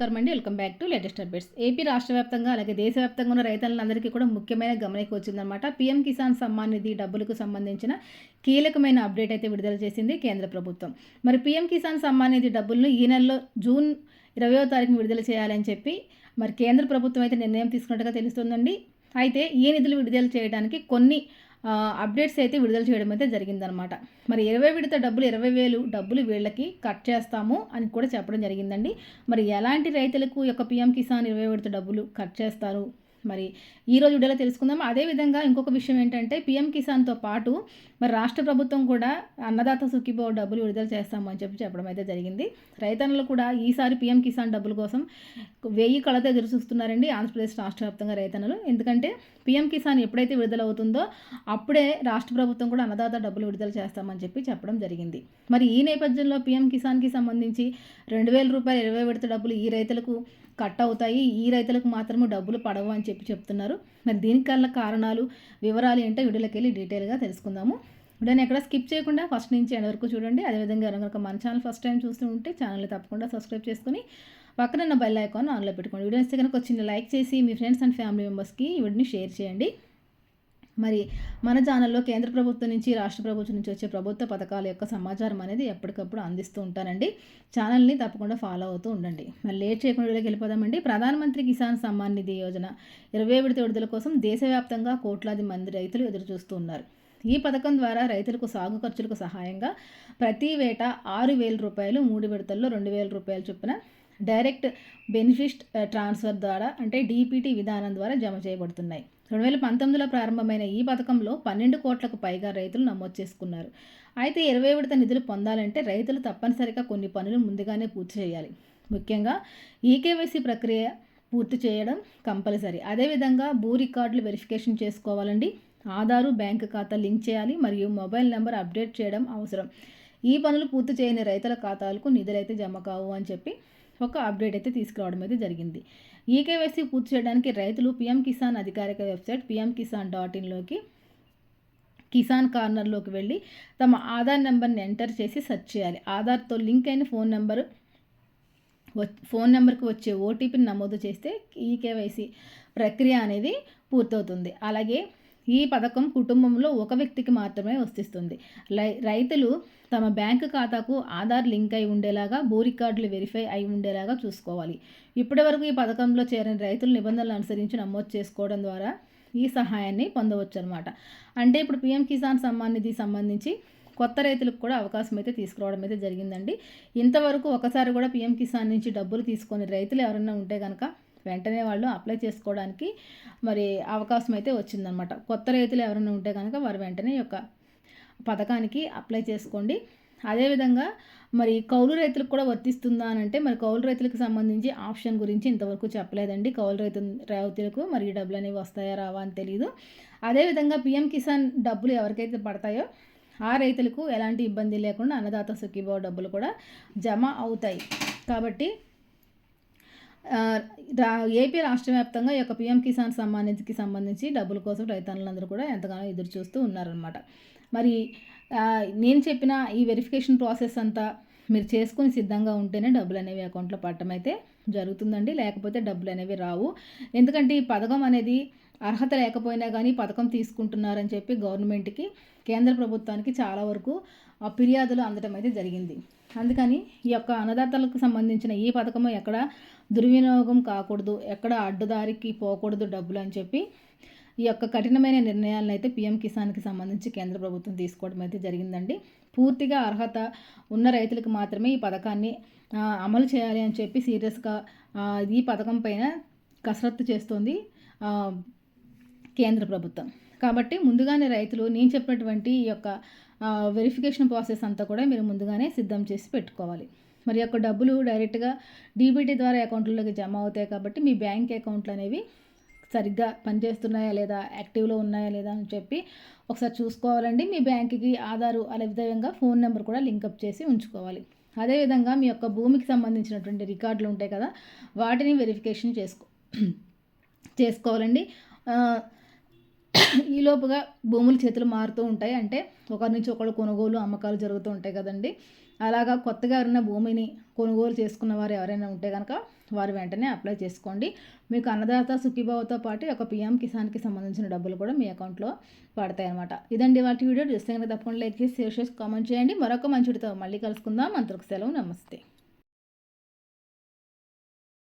నమస్కారం అండి. Welcome back to latest updates. AP రాష్ట్ర వ్యాప్తంగా అలాగే దేశవ్యాప్తంగా ఉన్న రైతులందరికీ కూడా ముఖ్యమైన గమనిక వచ్చిందనమాట పీఎం కిసాన్ సమ్మాన్ నిధి డబ్బులకు సంబంధించిన కీలకమైన అప్డేట్ అయితే విడుదల చేసింది కేంద్ర ప్రభుత్వం. మరి పీఎం కిసాన్ సమ్మాన్ నిధి డబ్బులను ఈ నెలలో జూన్ ఇరవయో తారీఖున విడుదల చేయాలని చెప్పి మరి కేంద్ర ప్రభుత్వం అయితే నిర్ణయం తీసుకున్నట్టుగా తెలుస్తుందండి. అయితే ఈ నిధులు విడుదల చేయడానికి కొన్ని అప్డేట్స్ అయితే విడుదల చేయడం అయితే జరిగిందనమాట మరి ఇరవై విడత డబ్బులు ఇరవై వేలు డబ్బులు వీళ్ళకి కట్ చేస్తాము అని కూడా చెప్పడం జరిగిందండి. మరి ఎలాంటి రైతులకు యొక్క పిఎం కిసాన్ ఇరవై విడత డబ్బులు కట్ చేస్తారు? మరి ఈరోజు వీడియోలో తెలుసుకుందాం. అదేవిధంగా ఇంకొక విషయం ఏంటంటే పీఎం కిసాన్తో పాటు మరి రాష్ట్ర ప్రభుత్వం కూడా అన్నదాత సుఖీభో డబ్బులు విడుదల చేస్తామని చెప్పి చెప్పడం అయితే జరిగింది. రైతన్నులు కూడా ఈసారి పీఎం కిసాన్ డబ్బుల కోసం వెయ్యి కళతో ఎదురు చూస్తున్నారండి ఆంధ్రప్రదేశ్ రాష్ట్ర వ్యాప్తంగా రైతన్నులు. ఎందుకంటే పీఎం కిసాన్ ఎప్పుడైతే విడుదల అవుతుందో అప్పుడే రాష్ట్ర ప్రభుత్వం కూడా అన్నదాత డబ్బులు విడుదల చేస్తామని చెప్పి చెప్పడం జరిగింది. మరి ఈ నేపథ్యంలో పీఎం కిసాన్కి సంబంధించి రెండు వేల రూపాయలు ఇరవై విడత డబ్బులు ఈ రైతులకు కట్ అవుతాయి ఈ రైతులకు మాత్రమే డబ్బులు పడవు అని చెప్పి చెప్తున్నారు. మరి దీనికల్లా కారణాలు వివరాలు ఏంటో వీడియోలోకి వెళ్ళి డీటెయిల్గా తెలుసుకుందాము. వీడియోని ఎక్కడ స్కిప్ చేయకుండా ఫస్ట్ నుంచి ఎండ్ వరకు చూడండి. అదేవిధంగా కనుక మన ఛానల్ ఫస్ట్ టైం చూస్తూ ఉంటే ఛానల్ తప్పకుండా సబ్స్క్రైబ్ చేసుకుని పక్కన బెల్ ఐకాన్ ఆన్లో పెట్టుకోండి. వీడియో ఇస్తే కనుక వచ్చిన లైక్ చేసి మీ ఫ్రెండ్స్ అండ్ ఫ్యామిలీ మెంబర్స్కి వీడిని షేర్ చేయండి. మరి మన ఛానల్లో కేంద్ర ప్రభుత్వం నుంచి రాష్ట్ర ప్రభుత్వం నుంచి వచ్చే ప్రభుత్వ పథకాల యొక్క సమాచారం అనేది ఎప్పటికప్పుడు అందిస్తూ ఉంటానండి. ఛానల్ని తప్పకుండా ఫాలో అవుతూ ఉండండి. మరి లేట్ చేయకుండా వెళ్ళిపోదామండి. ప్రధానమంత్రి కిసాన్ సమ్మాన్ నిధి యోజన ఇరవై విడత విడుదల కోసం దేశవ్యాప్తంగా కోట్లాది మంది రైతులు ఎదురు చూస్తూ ఉన్నారు. ఈ పథకం ద్వారా రైతులకు సాగు ఖర్చులకు సహాయంగా ప్రతి వేట ఆరు వేల రూపాయలు మూడు విడతల్లో రెండు వేల రూపాయలు చొప్పున డైరెక్ట్ బెనిఫిట్ ట్రాన్స్ఫర్ ద్వారా అంటే డీపీటీ విధానం ద్వారా జమ చేయబడుతున్నాయి. రెండు వేల పంతొమ్మిదిలో ప్రారంభమైన ఈ పథకంలో పన్నెండు కోట్లకు పైగా రైతులు నమోదు చేసుకున్నారు. అయితే ఇరవై విడత నిధులు పొందాలంటే రైతులు తప్పనిసరిగా కొన్ని పనులు ముందుగానే పూర్తి చేయాలి. ముఖ్యంగా ఈకేవైసీ ప్రక్రియ పూర్తి చేయడం కంపల్సరీ. అదేవిధంగా భూ రికార్డులు వెరిఫికేషన్ చేసుకోవాలండి. ఆధారు బ్యాంకు ఖాతా లింక్ చేయాలి మరియు మొబైల్ నెంబర్ అప్డేట్ చేయడం అవసరం. ఈ పనులు పూర్తి చేయని రైతుల ఖాతాలకు నిధులైతే జమ కావు అని చెప్పి ఒక అప్డేట్ అయితే తీసుకురావడం అయితే జరిగింది. ఈకేవైసీ పూర్తి చేయడానికి రైతులు పిఎం కిసాన్ అధికారిక వెబ్సైట్ పిఎం కిసాన్ డాట్ ఇన్లోకి కిసాన్ కార్నర్లోకి వెళ్ళి తమ ఆధార్ నెంబర్ని ఎంటర్ చేసి సెర్చ్ చేయాలి. ఆధార్తో లింక్ అయిన ఫోన్ నెంబరు ఫోన్ నెంబర్కి వచ్చే ఓటీపీని నమోదు చేస్తే ఈకేవైసీ ప్రక్రియ అనేది పూర్తవుతుంది. అలాగే ఈ పథకం కుటుంబంలో ఒక వ్యక్తికి మాత్రమే వస్తుంది రైతులు తమ బ్యాంకు ఖాతాకు ఆధార్ లింక్ అయి ఉండేలాగా భూ రికార్డులు వెరిఫై అయి ఉండేలాగా చూసుకోవాలి. ఇప్పటి వరకు ఈ పథకంలో చేరిన రైతులు నిబంధనలు అనుసరించి నమోదు చేసుకోవడం ద్వారా ఈ సహాయాన్ని పొందవచ్చు అనమాట అంటే ఇప్పుడు పిఎం కిసాన్ సమ్మాన్ నిధి సంబంధించి కొత్త రైతులకు కూడా అవకాశం అయితే తీసుకురావడం అయితే జరిగిందండి. ఇంతవరకు ఒకసారి కూడా పిఎం కిసాన్ నుంచి డబ్బులు తీసుకొని రైతులు ఎవరైనా ఉంటే కనుక వెంటనే వాళ్ళు అప్లై చేసుకోవడానికి మరి అవకాశం అయితే వచ్చిందనమాట కొత్త రైతులు ఎవరైనా ఉంటే కనుక వారు వెంటనే యొక్క పథకానికి అప్లై చేసుకోండి. అదేవిధంగా మరి కౌలు రైతులకు కూడా వర్తిస్తుందా అని అంటే మరి కౌలు రైతులకు సంబంధించి ఆప్షన్ గురించి ఇంతవరకు చెప్పలేదండి. కౌలు రైతు రైతులకు మరి డబ్బులు అనేవి వస్తాయా రావా అని తెలియదు అదేవిధంగా పిఎం కిసాన్ డబ్బులు ఎవరికైతే పడతాయో ఆ రైతులకు ఎలాంటి ఇబ్బంది లేకుండా అన్నదాత సుఖీభావ డబ్బులు కూడా జమ అవుతాయి. కాబట్టి ఏపీ రాష్ట్ర వ్యాప్తంగా ఈ యొక్క పీఎం కిసాన్ సంబంధించి సంబంధించి డబ్బుల కోసం రైతన్నులందరూ కూడా ఎంతగానో ఎదురు చూస్తూ ఉన్నారనమాట మరి నేను చెప్పిన ఈ వెరిఫికేషన్ ప్రాసెస్ అంతా మీరు చేసుకుని సిద్ధంగా ఉంటేనే డబ్బులు అనేవి అకౌంట్లో పట్టడం అయితే జరుగుతుందండి. లేకపోతే డబ్బులు అనేవి రావు. ఎందుకంటే ఈ పథకం అనేది అర్హత లేకపోయినా కానీ పథకం తీసుకుంటున్నారని చెప్పి గవర్నమెంట్కి కేంద్ర ప్రభుత్వానికి చాలా వరకు ఫిర్యాదులు అందడం అయితే జరిగింది. అందుకని ఈ యొక్క అన్నదాతలకు సంబంధించిన ఈ పథకము ఎక్కడ దుర్వినియోగం కాకూడదు ఎక్కడ అడ్డుదారికి పోకూడదు డబ్బులు అని చెప్పి ఈ యొక్క కఠినమైన నిర్ణయాలను అయితే పీఎం కిసాన్కి సంబంధించి కేంద్ర ప్రభుత్వం తీసుకోవడం అయితే జరిగిందండి. పూర్తిగా అర్హత ఉన్న రైతులకు మాత్రమే ఈ పథకాన్ని అమలు చేయాలి అని చెప్పి సీరియస్గా ఈ పథకం పైన కసరత్తు చేస్తోంది కేంద్ర ప్రభుత్వం. కాబట్టి ముందుగానే రైతులు నేను చెప్పినటువంటి ఈ యొక్క వెరిఫికేషన్ ప్రాసెస్ అంతా కూడా మీరు ముందుగానే సిద్ధం చేసి పెట్టుకోవాలి. మరి యొక్క డబ్బులు డైరెక్ట్గా డీబీటీ ద్వారా అకౌంట్లోకి జమ అవుతాయి కాబట్టి మీ బ్యాంక్ అకౌంట్లు అనేవి సరిగ్గా పనిచేస్తున్నాయా లేదా యాక్టివ్లో ఉన్నాయా లేదా అని చెప్పి ఒకసారి చూసుకోవాలండి. మీ బ్యాంక్కి ఆధారు అదే విధంగా ఫోన్ నెంబర్ కూడా లింకప్ చేసి ఉంచుకోవాలి. అదేవిధంగా మీ యొక్క భూమికి సంబంధించినటువంటి రికార్డులు ఉంటాయి కదా వాటిని వెరిఫికేషన్ చేసుకో చేసుకోవాలండి. ఈలోపుగా భూములు చేతులు మారుతూ ఉంటాయి. అంటే ఒకరి నుంచి ఒకరు కొనుగోలు అమ్మకాలు జరుగుతూ ఉంటాయి కదండి. అలాగా కొత్తగా ఎవరైనా భూమిని కొనుగోలు చేసుకున్న వారు ఎవరైనా ఉంటే కనుక వారు వెంటనే అప్లై చేసుకోండి. మీకు అన్నదాత సుఖీభావతో పాటు ఒక పిఎం కిసాన్కి సంబంధించిన డబ్బులు కూడా మీ అకౌంట్లో పడతాయి అనమాట ఇదండి వాటి వీడియో. చూస్తే కనుక తప్పకుండా లైక్ చేసి షేర్ చేసి కామెంట్ చేయండి. మరొక మంచి మళ్ళీ కలుసుకుందాం. అంతకు సెలవు. నమస్తే.